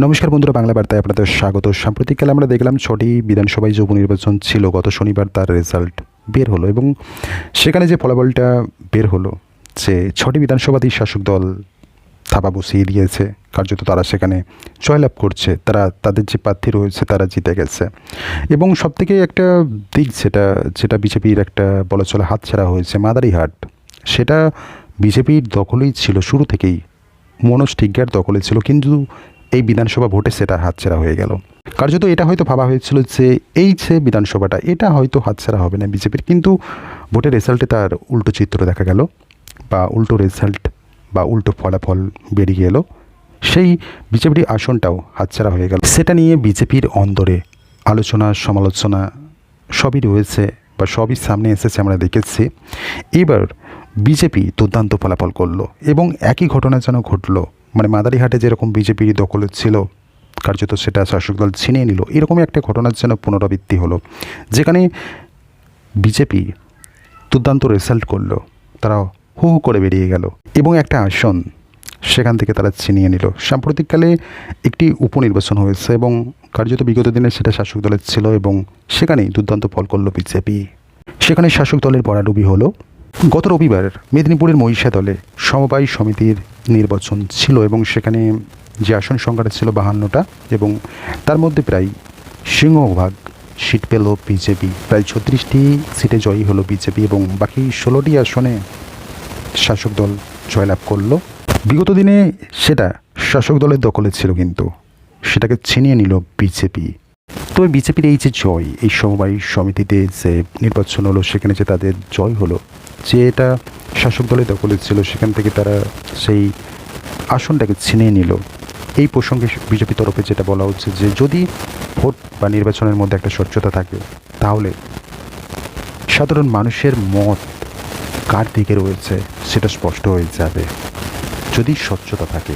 নমস্কার বন্ধুরা, বাংলা বার্তায় আপনাদের স্বাগত। সাম্প্রতিককালে আমরা দেখলাম ছটি বিধানসভায় যে উপনির্বাচন ছিল। গত শনিবার তার রেজাল্ট বের হলো এবং সেখানে যে ফলাফলটা বের হলো যে ছটি বিধানসভাতেই শাসক দল থাবা বসিয়ে দিয়েছে। কার্যত তারা সেখানে জয়লাভ করছে। তারা, তাদের যে প্রার্থী রয়েছে, তারা জিতে গেছে। এবং সবথেকে একটা দিক যেটা যেটা বিজেপির একটা বলা চলে হাতছাড়া হয়েছে, মাদারিহাট, সেটা বিজেপির দখলেই ছিল শুরু থেকেই। মনোজ টিগ্গার দখলে ছিল, কিন্তু এই বিধানসভা ভোটে সেটা হাতছাড়া হয়ে গেল। কার্যত এটা হয়তো ভাবা হয়েছিল যে এই যে বিধানসভাটা, এটা হয়তো হাতছাড়া হবে না বিজেপির। কিন্তু ভোটের রেজাল্টে তার উল্টো চিত্র দেখা গেল বা উল্টো রেজাল্ট বা উল্টো ফলাফল বেরিয়ে এলো। সেই বিজেপির আসনটাও হাতছাড়া হয়ে গেল। সেটা নিয়ে বিজেপির অন্দরে আলোচনা, সমালোচনা সবই রয়েছে বা সবই সামনে এসেছে আমরা দেখেছি। এবার বিজেপি দুর্দান্ত ফলাফল করল এবং একই ঘটনা যেন ঘটলো মানে মাদারিহাটে যেরকম বিজেপির দখলে ছিল, কার্যত সেটা শাসক দল ছিনিয়ে নিল, এরকমই একটা ঘটনার যেন পুনরাবৃত্তি হলো। যেখানে বিজেপি দুর্দান্ত রেজাল্ট করল, তারা হু হু করে বেরিয়ে গেল এবং একটা আসন সেখান থেকে তারা ছিনিয়ে নিল। সাম্প্রতিককালে একটি উপনির্বাচন হয়েছে এবং কার্যত বিগত দিনে সেটা শাসক দলের ছিল এবং সেখানেই দুর্দান্ত ফল করল বিজেপি। সেখানে শাসক দলের পরাডুবি হলো। গত রবিবার মেদিনীপুরের মহিষা দলে সমবায় সমিতির নির্বাচন ছিল এবং সেখানে যে আসন সংখ্যাটা ছিল বাহান্নটা এবং তার মধ্যে প্রায় সিংহভাগ সিট পেল বিজেপি। প্রায় ছত্রিশটি সিটে জয়ী হলো বিজেপি এবং বাকি ষোলোটি আসনে শাসক দল জয়লাভ করল। বিগত দিনে সেটা শাসক দলের দখলে ছিল কিন্তু, সেটাকে ছিনিয়ে নিল বিজেপি। তবে বিজেপির এই যে জয়, এই সমবায় সমিতিতে যে নির্বাচন হলো, সেখানে যে তাদের জয় হলো যে এটা শাসক দলের দখলে ছিল সেখান থেকে তারা সেই আসনটাকে ছিনিয়ে নিল। এই প্রসঙ্গে বিজেপি তরফে যেটা বলা হচ্ছে যে, যদি ভোট বা নির্বাচনের মধ্যে একটা স্বচ্ছতা থাকে, তাহলে সাধারণ মানুষের মত কার দিকে রয়েছে, সেটা স্পষ্ট হয়ে যাবে। যদি স্বচ্ছতা থাকে